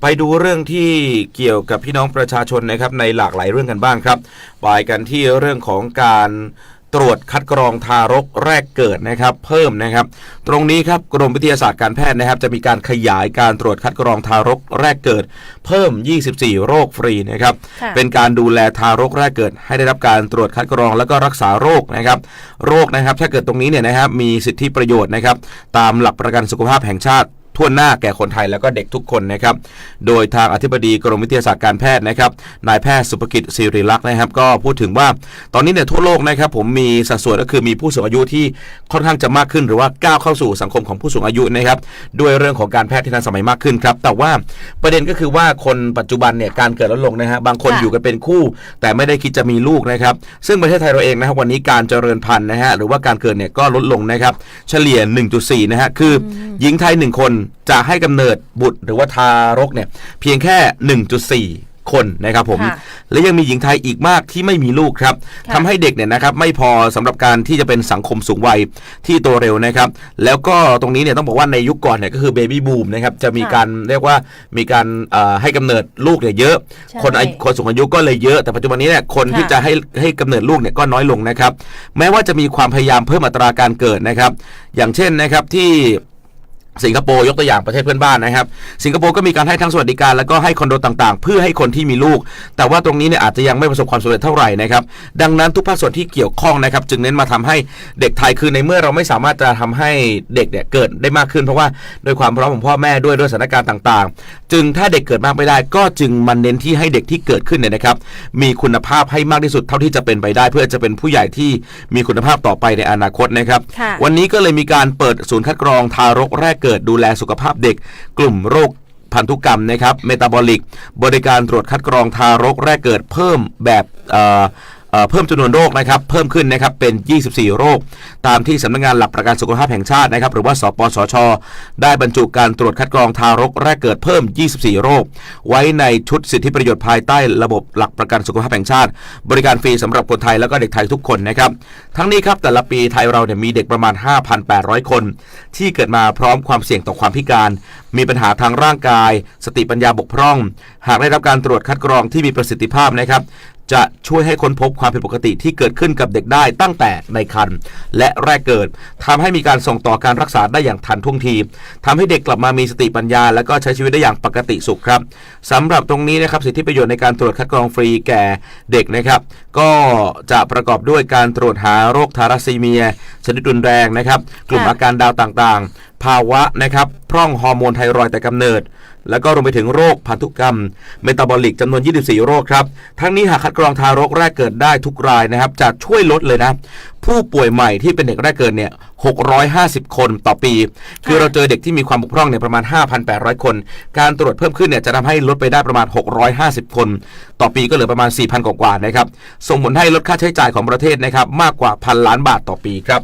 ไปดูเรื่องที่เกี่ยวกับพี่น้องประชาชนนะครับในหลากหลายเรื่องกันบ้างครับไปกันที่เรื่องของการตรวจคัดกรองทารกแรกเกิดนะครับ เพิ่มนะครับ ตรงนี้ครับกรมวิทยาศาสตร์การแพทย์นะครับ จะมีการขยายการตรวจคัดกรองทารกแรกเกิด เพิ่ม 24 โรคฟรีนะครับค่ะเป็นการดูแลทารกแรกเกิด ให้ได้รับการตรวจคัดกรองแล้วก็รักษาโรคนะครับ โรคนะครับถ้าเกิดตรงนี้เนี่ยนะครับมีสิทธิประโยชน์นะครับ ตามหลักประกันสุขภาพแห่งชาติ ทั่วหน้าแก่คนไทยแล้วก็เด็กทุกคนนะครับ โดยทางอธิบดีกรมวิทยาศาสตร์การแพทย์นะครับ นายแพทย์สุภกิจศิริลักษณ์นะครับ ก็พูดถึงว่าตอนนี้เนี่ยทั่วโลกนะครับ ผมมีสัดส่วนก็คือมีผู้สูงอายุที่ค่อนข้างจะมากขึ้น หรือว่าก้าวเข้าสู่สังคมของผู้สูงอายุนะครับด้วยเรื่องของการแพทย์ที่ทันสมัยมากขึ้นครับ แต่ว่าประเด็นก็คือว่าคนปัจจุบันเนี่ยการเกิดลดลงนะฮะบางคนค่ะอยู่กันเป็นคู่ แต่ไม่ได้คิดจะมีลูกนะครับ ซึ่งประเทศไทยเราเองนะครับวันนี้การเจริญพันธุ์นะฮะหรือว่าการเกิดเนี่ยก็ลดลงนะครับ เฉลี่ย 1.4 นะฮะคืออหญิงไทย 1 คนจะให้กำเนิดบุตรหรือว่าทารกเนี่ยเพียงแค่ 1.4 คนนะครับผมค่ะและยังมีหญิงไทยอีกมากที่ไม่มีลูกครับค่ะทำให้เด็กเนี่ยนะครับไม่พอสำหรับการที่จะเป็นสังคมสูงวัยที่โตเร็วนะครับ แล้วก็ตรงนี้เนี่ยต้องบอกว่าในยุคก่อนเนี่ยก็คือเบบี้บูมนะครับจะมีค่ะการเรียกว่ามีการเอ่อให้กำเนิดลูกเนี่ยเยอะใช่คนอายุคนสูงอายุก็เลยเยอะแต่ปัจจุบันนี้เนี่ยคนที่ค่ะจะให้ให้กำเนิดลูกเนี่ยก็น้อยลงนะครับ แม้ว่าจะมีความพยายามเพิ่มอัตราการเกิดนะครับ อย่างเช่นนะครับที่ สิงคโปร์ยกตัวอย่างประเทศเพื่อนบ้านนะครับ สิงคโปร์ก็มีการให้ทั้งสวัสดิการแล้วก็ให้คอนโดต่างๆ เพื่อให้คนที่มีลูก แต่ว่าตรงนี้เนี่ยอาจจะยังไม่ประสบความสำเร็จเท่าไหร่นะครับ ดังนั้นทุกภาคส่วนที่เกี่ยวข้องนะครับ จึงเน้นมาทำให้เด็กไทยคือในเมื่อเราไม่สามารถจะทำให้เด็กเนี่ยเกิดได้มากขึ้น เพราะว่าโดยความพร้อมของพ่อแม่ด้วยด้วยสถานการณ์ต่างๆ จึงถ้าเด็กเกิดมากไม่ได้ ก็จึงมันเน้นที่ให้เด็กที่เกิดขึ้นเนี่ยนะครับ มีคุณภาพให้มากที่สุดเท่าที่จะเป็นไปได้ เพื่อจะเป็นผู้ใหญ่ที่มีคุณภาพต่อไปในอนาคตนะครับค่ะวันนี้ก็เลยมีการเปิดศูนย์คัดกรองทารกแรกเกิดดูแลสุขภาพเด็ก กลุ่มโรคพันธุกรรมนะครับเมตาบอลิก บริการตรวจคัดกรองทารกแรกเกิดเพิ่มแบบ เพิ่มจำนวนโรคนะครับเพิ่มขึ้นนะครับเป็น 24 โรค ตามที่สำนักงานหลักประกันสุขภาพแห่งชาตินะครับ หรือว่าสปสช ได้บรรจุการตรวจคัดกรองทารกแรกเกิดเพิ่ม 24 โรค ไว้ในชุดสิทธิประโยชน์ภายใต้ระบบหลักประกันสุขภาพแห่งชาติ บริการฟรีสำหรับคนไทยแล้วก็เด็กไทยทุกคนนะครับ ทั้งนี้ครับแต่ละปีไทยเราเนี่ยมีเด็กประมาณ 5,800 คน ที่เกิดมาพร้อมความเสี่ยงต่อความพิการ มีปัญหาทางร่างกาย สติปัญญาบกพร่อง หากได้รับการตรวจคัดกรองที่มีประสิทธิภาพนะครับ จะช่วยให้ค้นพบความผิดปกติที่เกิดขึ้นกับเด็กได้ตั้งแต่ในครรภ์และแรกเกิดทำให้มีการส่งต่อการรักษาได้อย่างทันท่วงทีทำให้เด็กกลับมามีสติปัญญา และก็ใช้ชีวิตได้อย่างปกติสุขครับสำหรับตรงนี้นะครับสิทธิประโยชน์ในการตรวจคัดกรองฟรีแก่เด็กนะครับก็จะประกอบด้วยการตรวจหาโรคทาราซีเมีย ชนิดรุนแรงนะครับกลุ่มค่ะอาการดาวต่างๆภาวะนะครับพร่องฮอร์โมนไทรอยด์แต่กำเนิด แล้วก็รวมไปถึงโรคพันธุกรรม เมตาบอลิกจำนวน 24 โรคครับ ทั้งนี้หากคัดกรองทารกแรกเกิดได้ทุกรายนะครับ จะช่วยลดเลยนะ ผู้ป่วยใหม่ที่เป็นเด็กแรกเกิดเนี่ย 650 คนต่อปี คือเราเจอเด็กที่มีความบกพร่องเนี่ยประมาณ 5,800 คน การตรวจเพิ่มขึ้นเนี่ยจะทำให้ลดไปได้ประมาณ 650 คน ต่อปีก็เหลือประมาณ 4,000 กว่าๆนะครับ ส่งผลให้ลดค่าใช้จ่ายของประเทศนะครับมากกว่าพันล้านบาทต่อปีครับ